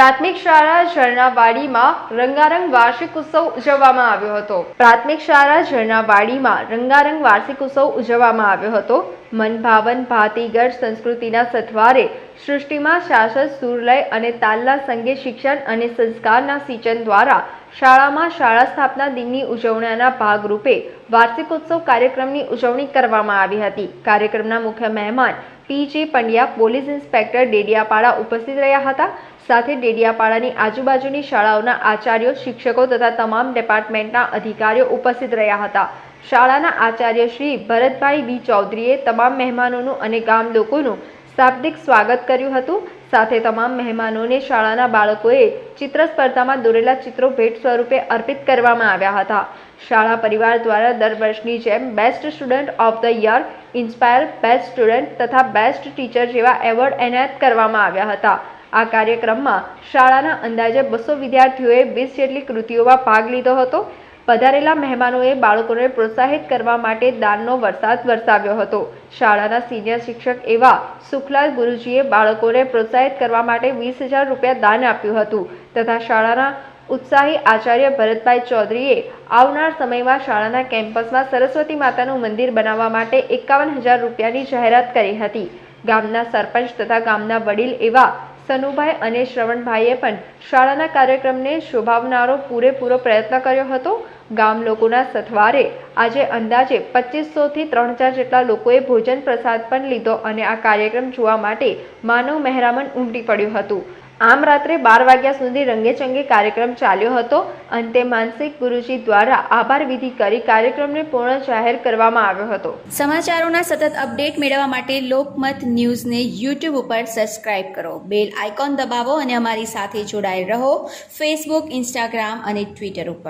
પ્રાથમિક શાળા ઝરણાવાડીમાં રંગારંગ વાર્ષિક ઉત્સવ ઉજવવામાં આવ્યો હતો. પ્રાથમિક શાળા ઝરણાવાડીમાં રંગારંગ વાર્ષિક ઉત્સવ ઉજવવામાં આવ્યો હતો. મનભાવન ભાતીગઢ સંસ્કૃતિના સથવારે સૃષ્ટિમાં શાસન, સુરલય અને તાલના સંગે શિક્ષણ અને સંસ્કારના સિંચન દ્વારા શાળામાં શાળા સ્થાપના દિનની ઉજવણીના ભાગરૂપે વાર્ષિક ઉત્સવ કાર્યક્રમની ઉજવણી કરવામાં આવી હતી. કાર્યક્રમના મુખ્ય મહેમાન પી જે પંડ્યા પોલીસ ઇન્સ્પેક્ટર ડેડિયાપાડા ઉપસ્થિત રહ્યા હતા. સાથે ડેડિયાપાડાની આજુબાજુની શાળાઓના આચાર્યો, શિક્ષકો તથા તમામ ડિપાર્ટમેન્ટના અધિકારીઓ ઉપસ્થિત રહ્યા હતા. શાળાના આચાર્ય શ્રી ભરતભાઈ બી ચૌધરીએ તમામ મહેમાનોનું અને ગામ લોકોનું શાબ્દિક સ્વાગત કર્યું હતું. સાથે તમામ મહેમાનોને શાળાના બાળકોએ ચિત્ર સ્પર્ધામાં દોરેલા ચિત્રો ભેટ સ્વરૂપે અર્પિત કરવામાં આવ્યા હતા. શાળા પરિવાર દ્વારા દર વર્ષની જેમ best student of the year, inspire best student તથા બેસ્ટ ટીચર જેવા એવોર્ડ એનાયત કરવામાં આવ્યા હતા. આ કાર્યક્રમમાં શાળાના અંદાજે બસો વિદ્યાર્થીઓએ વીસ જેટલી કૃતિઓમાં ભાગ લીધો હતો. પધારેલા મહેમાનોએ બાળકોને પ્રોત્સાહિત કરવા માટે દાનનો વરસાદ વરસાવ્યો હતો. શાળાના સિનિયર શિક્ષક એવા સુખલાલ ગુરુજીએ બાળકોને પ્રોત્સાહિત કરવા માટે વીસ હજાર રૂપિયા દાન આપ્યું હતું તથા શાળાના ઉત્સાહી આચાર્ય ભરતભાઈ ચૌધરીએ આવનાર સમયમાં શાળાના કેમ્પસમાં સરસ્વતી માતાનું મંદિર બનાવવા માટે એકાવન હજાર રૂપિયાની જાહેરાત કરી હતી. ગામના સરપંચ તથા ગામના વડીલ એવા સનુભાઈ અને શ્રવણભાઈએ પણ શાળાના કાર્યક્રમને શોભાવનારો પૂરેપૂરો પ્રયત્ન કર્યો હતો. ગામ લોકોના સથવારે આજે અંદાજે પચીસોથી ત્રણ હજાર જેટલા લોકોએ ભોજન પ્રસાદ પણ લીધો અને આ કાર્યક્રમ જોવા માટે માનવ મહેરામણ ઉમટી પડ્યું હતું. આમ રાત્રે બાર વાગ્યા સુધી રંગેચંગે કાર્યક્રમ ચાલ્યો હતો. અંતે માનસિક ગુરુજી દ્વારા આભાર વિધિ કરી કાર્યક્રમને પૂર્ણ જાહેર કરવામાં આવ્યો હતો. સમાચારોના સતત અપડેટ મેળવવા માટે લોકમત ન્યૂઝને યુટ્યુબ ઉપર સબસ્ક્રાઇબ કરો. બેલ આઇકોન દબાવો અને અમારી સાથે જોડાયેલ રહો. ફેસબુક, ઇન્સ્ટાગ્રામ અને ટ્વિટર ઉપર.